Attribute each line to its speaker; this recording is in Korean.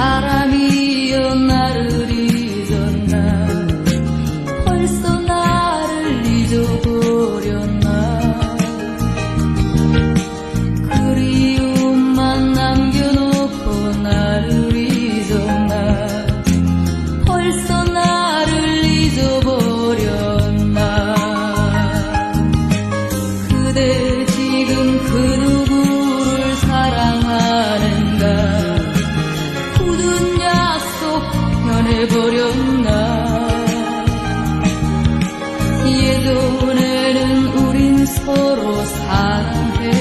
Speaker 1: 사람이 지금 그 누구를 사랑하는가? 굳은 약속 변해버렸나? 예전에는 우린 서로 사랑했